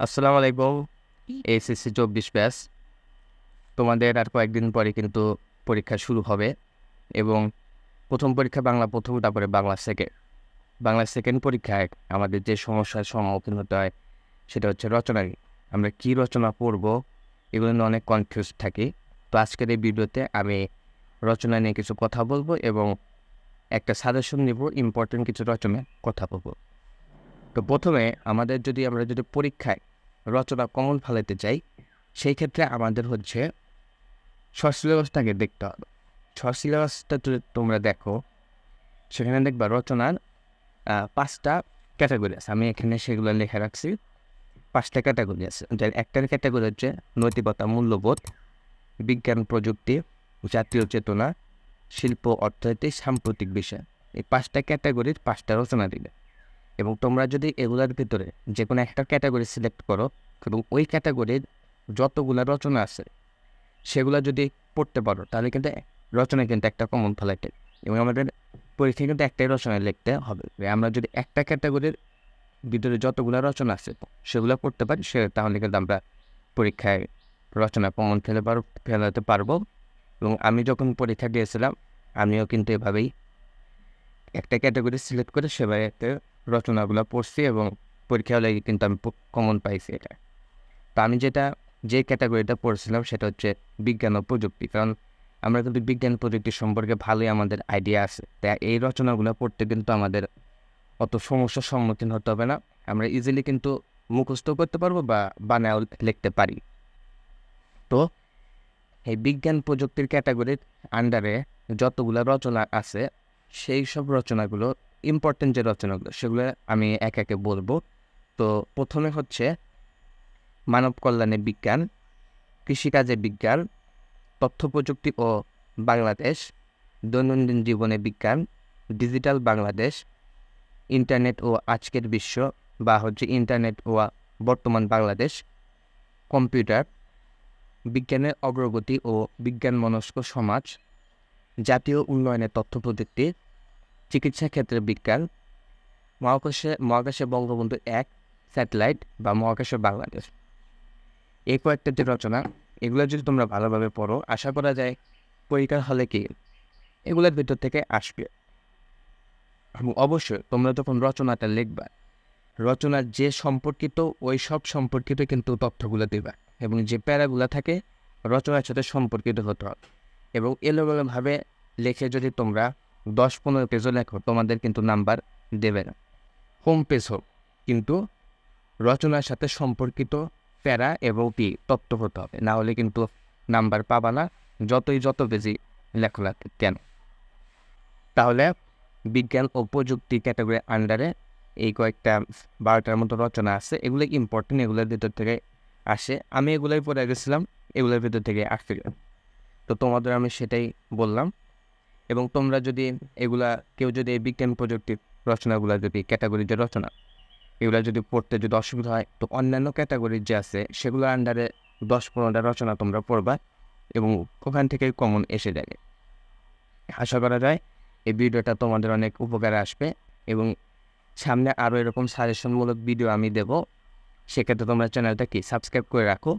আসসালামু আলাইকুম। এইচএসসি চব্বিশ ব্যাস তোমাদের আর কয়েকদিন পরে কিন্তু পরীক্ষা শুরু হবে এবং প্রথম পরীক্ষা বাংলা প্রথম তারপরে বাংলা সেকেন্ড বাংলা সেকেন্ড পরীক্ষায় আমাদের যে সমস্যার সম্মুখীন হতে হয় সেটা হচ্ছে রচনা আমরা কী রচনা পড়ব এগুলো নিয়ে অনেক কনফিউজ থাকি। তো আজকের এই ভিডিওতে আমি রচনা নিয়ে কিছু কথা বলব এবং একটা সাজেশন নিব ইম্পর্টেন্ট কিছু রচনায় কথা বলব। তো প্রথমে আমাদের যদি আমরা যদি পরীক্ষায় রচনা কমন ফেলাতে চাই, সেই ক্ষেত্রে আমাদের হচ্ছে শর্ট সিলেবাসটাকে দেখতে হবে। শর্ট সিলেবাসটা যদি তোমরা দেখো, সেখানে দেখবা রচনার পাঁচটা ক্যাটাগরি আছে। আমি এখানে সেগুলো লেখা রাখছি। পাঁচটা ক্যাটাগরি আছে। যার একটার ক্যাটাগরি হচ্ছে নৈতিকতা, মূল্যবোধ, বিজ্ঞান, প্রযুক্তি, জাতীয় চেতনা, শিল্প, অর্থনীতি, সাম্প্রতিক বিষয়। এই পাঁচটা ক্যাটাগরির পাঁচটা রচনা দিবে। এবং তোমরা যদি এগুলোর ভিতরে যে কোনো একটা ক্যাটাগরি সিলেক্ট করো এবং ওই ক্যাটাগরির যতগুলা রচনা আছে, সেগুলো যদি পড়তে পারো, তাহলে কিন্তু রচনা কিন্তু একটা কমন ফলাইতে এবং আমাদের পরীক্ষায় কিন্তু একটাই রচনা লিখতে হবে। আমরা যদি একটা ক্যাটাগরির ভিতরে যতগুলো রচনা আছে সেগুলো পড়তে পারি, সে তাহলে কিন্তু আমরা পরীক্ষায় রচনা কমন ফেলে পার, ফেলাতে পারব এবং আমি যখন পরীক্ষা দিয়েছিলাম, আমিও কিন্তু এভাবেই একটা ক্যাটাগরি সিলেক্ট করে সেভাবে রচনাগুলো পড়ছি এবং পরীক্ষা হলে কিন্তু আমি কমন পাইছি এটা। তো আমি যেটা, যে ক্যাটাগরিটা পড়ছিলাম সেটা হচ্ছে বিজ্ঞান ও প্রযুক্তি। কারণ আমরা কিন্তু বিজ্ঞান প্রযুক্তি সম্পর্কে ভালোই আমাদের আইডিয়া আছে। তাই এই রচনাগুলো পড়তে কিন্তু আমাদের অত সমস্যার সম্মুখীন হতে হবে না। আমরা ইজিলি কিন্তু মুখস্থ করতে পারব বা বানায়ও লিখতে পারি। তো এই বিজ্ঞান প্রযুক্তির ক্যাটাগরির আন্ডারে যতগুলো রচনা আছে, সেই সব রচনাগুলো ইম্পর্টেন্ট যে রচনাগুলো, সেগুলো আমি এক একে বলব। তো প্রথমে হচ্ছে মানব কল্যাণে বিজ্ঞান, কৃষিকাজে বিজ্ঞান, তথ্য প্রযুক্তি ও বাংলাদেশ, দৈনন্দিন জীবনে বিজ্ঞান, ডিজিটাল বাংলাদেশ, ইন্টারনেট ও আজকের বিশ্ব বা হচ্ছে ইন্টারনেট ও বর্তমান বাংলাদেশ, কম্পিউটার বিজ্ঞানের অগ্রগতি ও বিজ্ঞান মনস্ক সমাজ, জাতীয় উন্নয়নের তথ্য প্রযুক্তি চিকিৎসা ক্ষেত্রে বিজ্ঞান, মহাকাশে মহাকাশে বঙ্গবন্ধু এক স্যাটেলাইট বা মহাকাশে বাংলাদেশ। এই কয়েকটা যে রচনা, এগুলো যদি তোমরা ভালোভাবে পড়ো, আশা করা যায় পরীক্ষার হলে কি এগুলোর ভিতর থেকে আসবে। অবশ্যই তোমরা যখন রচনাটা লিখবা, রচনার যে সম্পর্কিত, ওই সব সম্পর্কিত কিন্তু তথ্যগুলো দেবা এবং যে প্যারাগুলো থাকে, রচনার সাথে সম্পর্কিত হতে হবে। এবং এলোমেলোভাবে লিখে যদি তোমরা দশ পনেরো পেজও লেখো, তোমাদের কিন্তু নাম্বার দেবে না। হোম পেজ হোক, কিন্তু রচনার সাথে সম্পর্কিত প্যারা এবং কি তত্ত্ব হতে হবে, না হলে কিন্তু নাম্বার পাবা না, যতই যত পেজি লেখো কেন। তাহলে বিজ্ঞান ও প্রযুক্তি ক্যাটাগরির আন্ডারে এই কয়েকটা বারোটার মতো রচনা আছে, এগুলো ইম্পর্টেন্ট এগুলোর ভিতর থেকে আসে। আমি এগুলোই পড়ে গেছিলাম, এগুলোর ভিতর থেকে আসছিল তো তোমাদের আমি সেটাই বললাম। এবং তোমরা যদি এগুলা, কেউ যদি এই বিজ্ঞান প্রযুক্তির রচনাগুলো যদি ক্যাটাগরির যে রচনা, এগুলো যদি পড়তে যদি অসুবিধা হয়, তো অন্যান্য ক্যাটাগরি যে আছে, সেগুলোর আন্ডারে দশ পনেরোটা রচনা তোমরা পড়বা এবং ওখান থেকে কমন এসে যাবে। আশা করা যায় এই ভিডিওটা তোমাদের অনেক উপকারে আসবে এবং সামনে আরও এরকম সাজেশনমূলক ভিডিও আমি দেব। সেক্ষেত্রে তোমরা চ্যানেলটা কি সাবস্ক্রাইব করে রাখো।